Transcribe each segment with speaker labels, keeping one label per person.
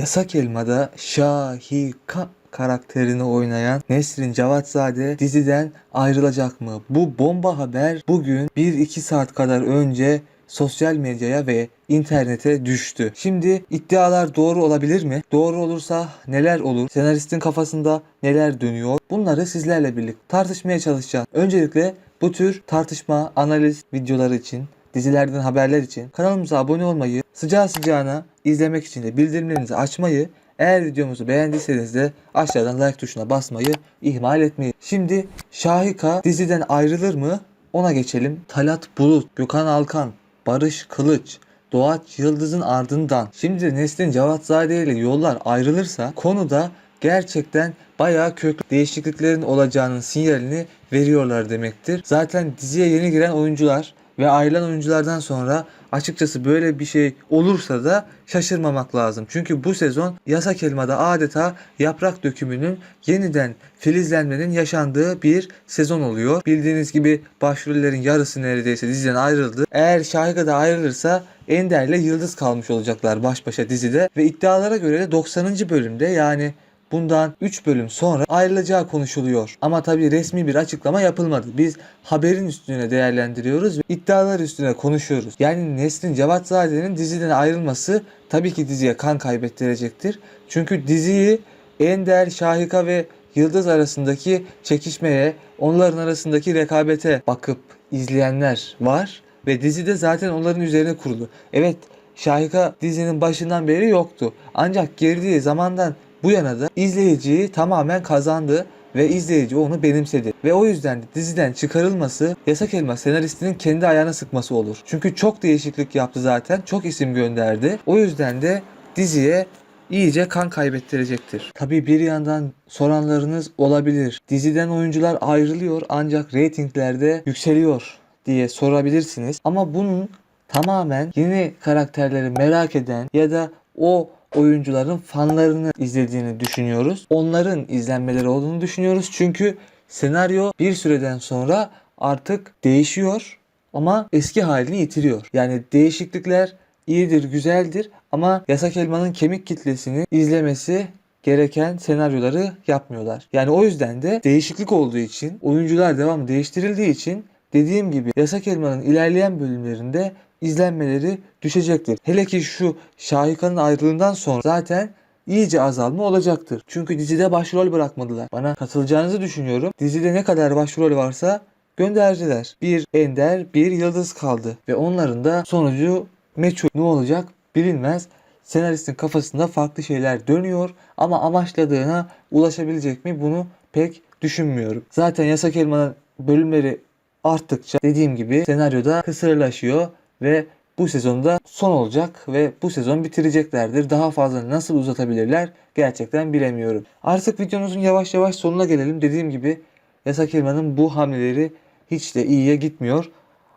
Speaker 1: Yasak Elma'da Şahika karakterini oynayan Nesrin Cevatzade diziden ayrılacak mı? Bu bomba haber bugün 1-2 saat kadar önce sosyal medyaya ve internete düştü. Şimdi iddialar doğru olabilir mi? Doğru olursa neler olur? Senaristin kafasında neler dönüyor? Bunları sizlerle birlikte tartışmaya çalışacağım. Öncelikle bu tür tartışma, analiz videoları için, dizilerden haberler için kanalımıza abone olmayı, sıcağı sıcağına izlemek için de bildirimlerinizi açmayı, eğer videomuzu beğendiyseniz de aşağıdan like tuşuna basmayı ihmal etmeyin. Şimdi Şahika diziden ayrılır mı? Ona geçelim. Talat Bulut, Gökhan Alkan, Barış Kılıç, Doğaç Yıldız'ın ardından şimdi Neslin Cevatzade ile yollar ayrılırsa konuda gerçekten bayağı köklü değişikliklerin olacağının sinyalini veriyorlar demektir. Zaten diziye yeni giren oyuncular ve ayrılan oyunculardan sonra açıkçası böyle bir şey olursa da şaşırmamak lazım. Çünkü bu sezon Yasak Elma'da adeta yaprak dökümünün yeniden filizlenmenin yaşandığı bir sezon oluyor. Bildiğiniz gibi başrollerin yarısı neredeyse diziden ayrıldı. Eğer Şahika da ayrılırsa Ender ile Yıldız kalmış olacaklar baş başa dizide ve iddialara göre de 90. bölümde yani bundan 3 bölüm sonra ayrılacağı konuşuluyor. Ama tabi resmi bir açıklama yapılmadı. Biz haberin üstüne değerlendiriyoruz ve iddialar üstüne konuşuyoruz. Yani Nesrin Cevatzade'nin diziden ayrılması tabii ki diziye kan kaybettirecektir. Çünkü diziyi Ender, Şahika ve Yıldız arasındaki çekişmeye, onların arasındaki rekabete bakıp izleyenler var ve dizide zaten onların üzerine kurulu. Evet, Şahika dizinin başından beri yoktu. Ancak girdiği zamandan bu yana da izleyiciyi tamamen kazandı ve izleyici onu benimsedi. Ve o yüzden de diziden çıkarılması Yasak Elma senaristinin kendi ayağına sıkması olur. Çünkü çok değişiklik yaptı zaten. Çok isim gönderdi. O yüzden de diziye iyice kan kaybettirecektir. Tabi bir yandan soranlarınız olabilir. Diziden oyuncular ayrılıyor ancak reytinglerde yükseliyor diye sorabilirsiniz. Ama bunun tamamen yeni karakterleri merak eden ya da o oyuncuların fanlarını izlediğini düşünüyoruz. Onların izlenmeleri olduğunu düşünüyoruz. Çünkü senaryo bir süreden sonra artık değişiyor ama eski halini yitiriyor. Yani değişiklikler iyidir, güzeldir ama Yasak Elma'nın kemik kitlesini izlemesi gereken senaryoları yapmıyorlar. Yani o yüzden de değişiklik olduğu için, oyuncular devam değiştirildiği için dediğim gibi Yasak Elma'nın ilerleyen bölümlerinde izlenmeleri düşecektir. Hele ki şu Şahika'nın ayrılığından sonra zaten iyice azalma olacaktır. Çünkü dizide başrol bırakmadılar. Bana katılacağınızı düşünüyorum. Dizide ne kadar başrol varsa gönderdiler. Bir Ender, bir Yıldız kaldı. Ve onların da sonucu meçhul. Ne olacak bilinmez. Senaristin kafasında farklı şeyler dönüyor ama amaçladığına ulaşabilecek mi bunu pek düşünmüyorum. Zaten Yasak Elma'nın bölümleri arttıkça dediğim gibi senaryoda kısırlaşıyor ve bu sezonda son olacak ve bu sezon bitireceklerdir. Daha fazla nasıl uzatabilirler gerçekten bilemiyorum. Artık videomuzun yavaş yavaş sonuna gelelim. Dediğim gibi Yasak Elma'nın bu hamleleri hiç de iyiye gitmiyor.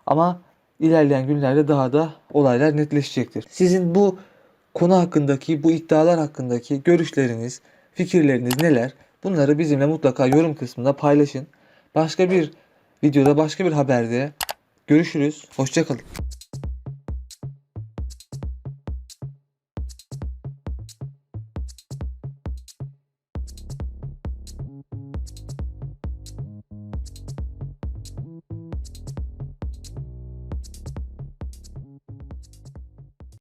Speaker 1: Ama ilerleyen günlerde daha da olaylar netleşecektir. Sizin bu konu hakkındaki, bu iddialar hakkındaki görüşleriniz, fikirleriniz neler? Bunları bizimle mutlaka yorum kısmında paylaşın. Başka bir videoda, başka bir haberde görüşürüz. Hoşçakalın.